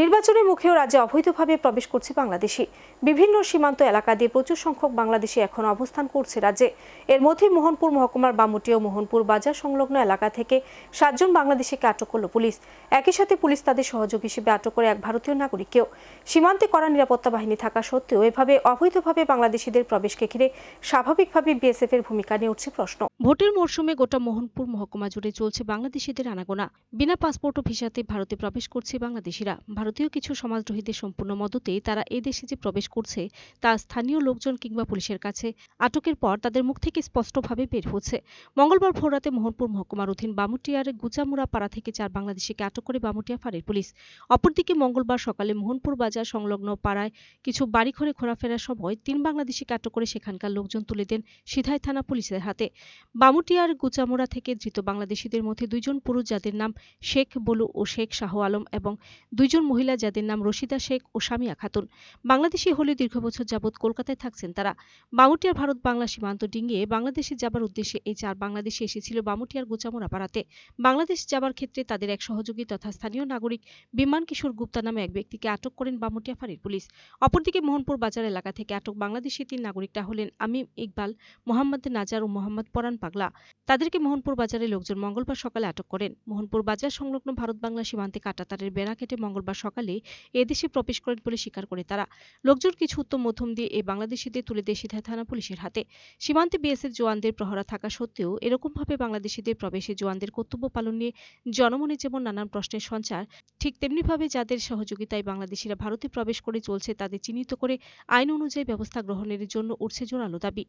নির্বাচনের মুখেও রাজ্যে অবৈধভাবে প্রবেশ করছে বাংলাদেশি। বিভিন্ন সীমান্ত এলাকা দিয়ে প্রচুর সংখ্যক বাংলাদেশি এখন অবস্থান করছে রাজ্যে। এর মধ্যে মোহনপুর, মহকুমার বামুটি ও মোহনপুর বাজার সংলগ্ন এলাকা থেকে সাতজন বাংলাদেশিকে আটক করল পুলিশ। একই সাথে পুলিশ তাদের সহযোগ হিসেবে আটক করে এক ভারতীয় নাগরিককেও। সীমান্তে কড়া নিরাপত্তা বাহিনী থাকা সত্ত্বেও এভাবে অবৈধভাবে বাংলাদেশিদের প্রবেশকে ঘিরে স্বাভাবিকভাবে বিএসএফ এর ভূমিকা নিয়ে উঠছে প্রশ্ন। ভোটের মরশুমে গোটা মোহনপুর মহকুমা জুড়ে চলছে বাংলাদেশিদের আনাগোনা। বিনা পাসপোর্ট ও ভিসাতে ভারতে প্রবেশ করছে বাংলাদেশিরা। ভারতীয় কিছু সমাজদ্রোহীদের সম্পূর্ণ মদতে তারা এই দেশে যে প্রবেশ করছে তা স্থানীয় লোকজন কিংবা পুলিশের কাছে আটকের পর তাদের মুখ থেকে স্পষ্টভাবে বের হচ্ছে। মঙ্গলবার ভোররাতে মোহনপুর মহকুমার অধীন বামুটিয়ার গুচামুড়া পাড়া থেকে চার বাংলাদেশিকে আটক করে বামুটিয়া ফাঁড়ির পুলিশ। অপরদিকে মঙ্গলবার সকালে মোহনপুর বাজার সংলগ্ন পাড়ায় কিছু বাড়িঘরে ঘোরাফেরার সময় তিন বাংলাদেশিকে আটক করে সেখানকার লোকজন তুলে দেন সিধাই থানা পুলিশের হাতে। বামুটিয়ার গুচামুড়া থেকে ধৃত বাংলাদেশিদের মধ্যে দুইজন পুরুষ যাদের নাম শেখ বলু ও শেখ শাহ আলম এবং দুইজন মহিলা যাদের নাম রশিদা শেখ ও সামিয়া খাতুন। বাংলাদেশি হলে দীর্ঘ বছর যাবৎ কলকাতায় থাকছেন তারা। বামুটিয়ার ভারত বাংলা সীমান্ত ডিঙ্গিয়ে বাংলাদেশে যাবার উদ্দেশ্যে এই চার বাংলাদেশি এসেছিল বামুটিয়ার গোচামোড়া পাড়াতে। বাংলাদেশ যাবার ক্ষেত্রে তাদের এক সহযোগী তথা স্থানীয় নাগরিক বিমান কিশোর গুপ্তা নামে এক ব্যক্তিকে আটক করেন বামুটিয়া ফাঁড়ির পুলিশ। অপরদিকে মোহনপুর বাজার এলাকা থেকে আটক বাংলাদেশি তিন নাগরিকটা হলেন আমিম ইকবাল, মোহাম্মদ নাজার ও মোহাম্মদ পরান পাগলা। তাদেরকে মোহনপুর বাজারে লোকজন মঙ্গলবার সকালে আটক করেন। মোহনপুর বাজার সংলগ্ন ভারত বাংলা সীমান্তে কাটাতারের বেড়া কেটে মঙ্গলবার সকালে এদেশে প্রবেশ করেন বলে স্বীকার করে তারা। লোকজন কিছু উত্তম মধ্যম দিয়ে এই বাংলাদেশিদের তুলে দেয় সিধা থানা পুলিশের হাতে। সীমান্তে বিএসএফ জওয়ানদের প্রহরা থাকা সত্ত্বেও এরকমভাবে বাংলাদেশিদের প্রবেশে জওয়ানদের কর্তব্য পালন নিয়ে জনমনে যেমন নানান প্রশ্নের সঞ্চার, ঠিক তেমনিভাবে যাদের সহযোগিতায় বাংলাদেশিরা ভারতে প্রবেশ করে চলছে তাদের চিহ্নিত করে আইন অনুযায়ী ব্যবস্থা গ্রহণের জন্য উঠছে জোরালো দাবি।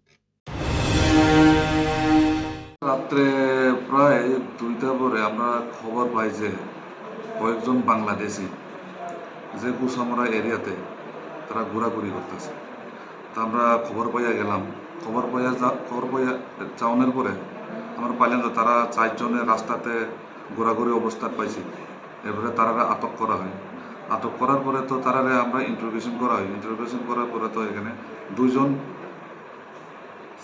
রাত্রে প্রায় দুইটা পরে আমরা খবর পাই যে কয়েকজন বাংলাদেশি যে কুসামরা এরিয়াতে তারা ঘোরাঘুরি করতেছে। তা আমরা খবর পাইয়া গেলাম। খবর পাইয়া যা খবর পাইয়া যাওয়ানোর পরে আমরা পাইলাম যে তারা চারজনের রাস্তাতে ঘোরাঘুরি অবস্থান পাইছি। এরপরে তারা আটক করা হয়। আটক করার পরে তো তারারে আমরা ইন্টারোগেশন করা হয়। ইন্টারোগেশন করার পরে তো এখানে দুইজন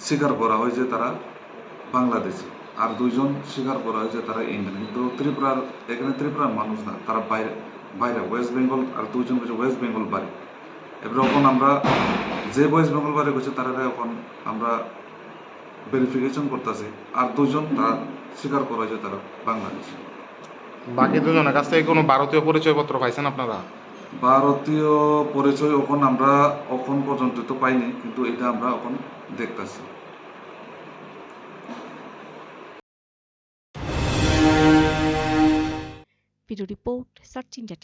স্বীকার করা হয় যে তারা বাংলাদেশি। আর দুইজন স্বীকার করা হয়েছে তারা ইন্ডিয়ান। কিন্তু ত্রিপুরার এখানে ত্রিপুরার মানুষ না, তারা বাইরে বাইরে ওয়েস্ট বেঙ্গল আর দুজন হচ্ছে ওয়েস্ট বেঙ্গল বাড়ি। এবার এখন আমরা যে ওয়েস্ট বেঙ্গল বাড়ি গেছে তারা এখন আমরা ভেরিফিকেশন করতেছি। আর দুজন তারা স্বীকার করা হয়েছে তারা বাংলাদেশি বাকি দুজনের কাছ থেকে কোনো ভারতীয় পরিচয়পত্র পাইছেন আপনারা? ভারতীয় পরিচয় এখন আমরা এখন পর্যন্ত তো পাইনি কিন্তু এটা আমরা এখন দেখতেছি। Video report search India